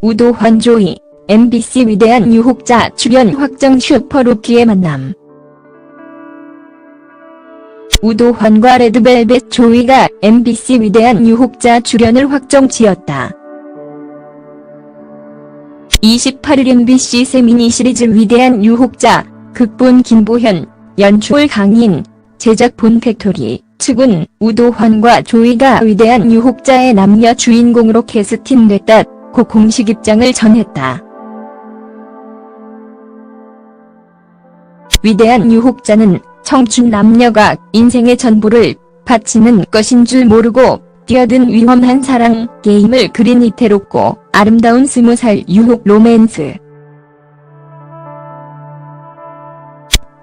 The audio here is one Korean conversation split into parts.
우도환 조이, MBC 위대한 유혹자 출연 확정 슈퍼루키의 만남. 우도환과 레드벨벳 조이가 MBC 위대한 유혹자 출연을 확정 지었다. 28일 MBC 새 미니 시리즈 위대한 유혹자, 극본 김보현, 연출 강인, 제작 본 팩토리 측은 우도환과 조이가 위대한 유혹자의 남녀 주인공으로 캐스팅됐다 고 공식 입장을 전했다. 위대한 유혹자는 청춘 남녀가 인생의 전부를 바치는 것인 줄 모르고 뛰어든 위험한 사랑 게임을 그린 이태롭고 아름다운 스무 살 유혹 로맨스.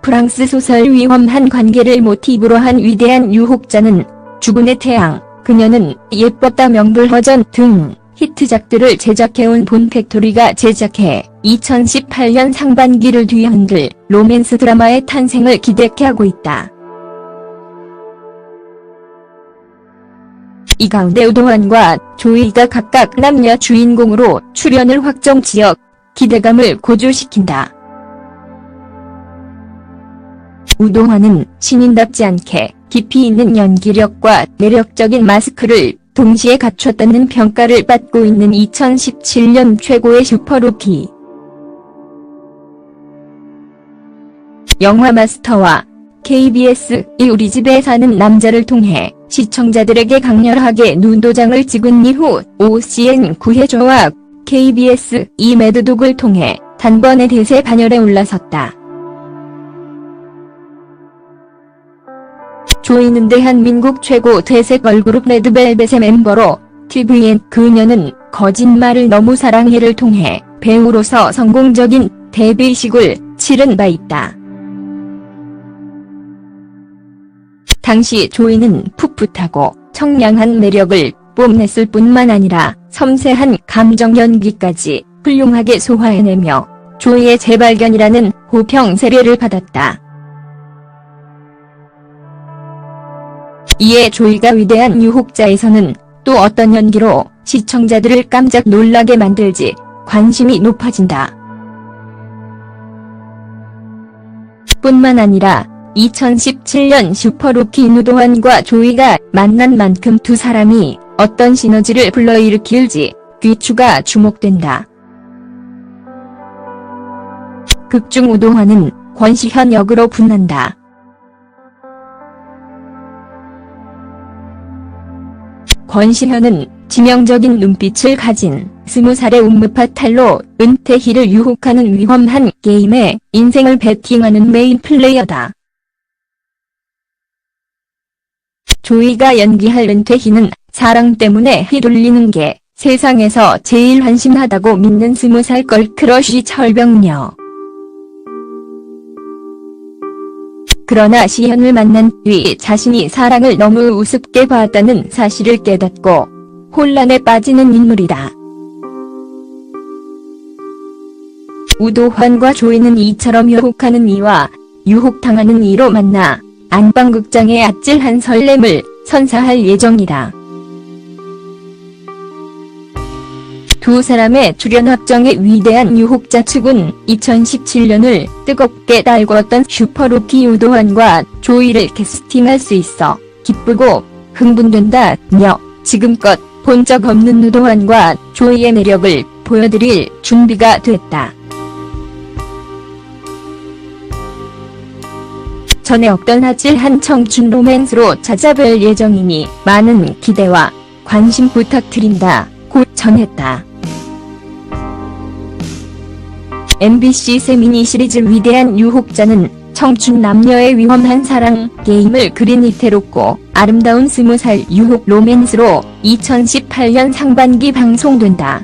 프랑스 소설 위험한 관계를 모티브로 한 위대한 유혹자는 죽은의 태양, 그녀는 예뻤다 명불허전 등 히트작들을 제작해온 본팩토리가 제작해 2018년 상반기를 뒤흔들 로맨스 드라마의 탄생을 기대케 하고 있다. 이 가운데 우도환과 조이가 각각 남녀 주인공으로 출연을 확정 지어 기대감을 고조시킨다. 우도환은 신인답지 않게 깊이 있는 연기력과 매력적인 마스크를 동시에 갖췄다는 평가를 받고 있는 2017년 최고의 슈퍼루키. 영화 마스터와 KBS 이 우리 집에 사는 남자를 통해 시청자들에게 강렬하게 눈도장을 찍은 이후 OCN 9회조와 KBS 이 매드독을 통해 단번에 대세 반열에 올라섰다. 조이는 대한민국 최고 대세 걸그룹 레드벨벳의 멤버로 TVN 그녀는 거짓말을 너무 사랑해를 통해 배우로서 성공적인 데뷔식을 치른 바 있다. 당시 조이는 풋풋하고 청량한 매력을 뽐냈을 뿐만 아니라 섬세한 감정 연기까지 훌륭하게 소화해내며 조이의 재발견이라는 호평 세례를 받았다. 이에 조이가 위대한 유혹자에서는 또 어떤 연기로 시청자들을 깜짝 놀라게 만들지 관심이 높아진다. 뿐만 아니라 2017년 슈퍼루키 누도환과 조이가 만난 만큼 두 사람이 어떤 시너지를 불러일으킬지 귀추가 주목된다. 극중 우도환은 권시현 역으로 분한다. 권시현은 지명적인 눈빛을 가진 스무 살의 운무파 탈로 은퇴희를 유혹하는 위험한 게임에 인생을 베팅하는 메인 플레이어다. 조이가 연기할 은퇴희는 사랑 때문에 휘둘리는 게 세상에서 제일 한심하다고 믿는 스무 살 걸크러쉬 철병녀. 그러나 시현을 만난 뒤 자신이 사랑을 너무 우습게 봤다는 사실을 깨닫고 혼란에 빠지는 인물이다. 우도환과 조이는 이처럼 유혹하는 이와 유혹당하는 이로 만나 안방극장의 아찔한 설렘을 선사할 예정이다. 두 사람의 출연 확정의 위대한 유혹자 측은 2017년을 뜨겁게 달궜던 슈퍼루키 우도환과 조이를 캐스팅할 수 있어 기쁘고 흥분된다며 지금껏 본 적 없는 우도환과 조이의 매력을 보여드릴 준비가 됐다. 전에 없던 아찔한 청춘 로맨스로 찾아뵐 예정이니 많은 기대와 관심 부탁드린다. 고 전했다. MBC 새 미니 시리즈 위대한 유혹자는 청춘 남녀의 위험한 사랑 게임을 그린 이태롭고 아름다운 스무 살 유혹 로맨스로 2018년 상반기 방송된다.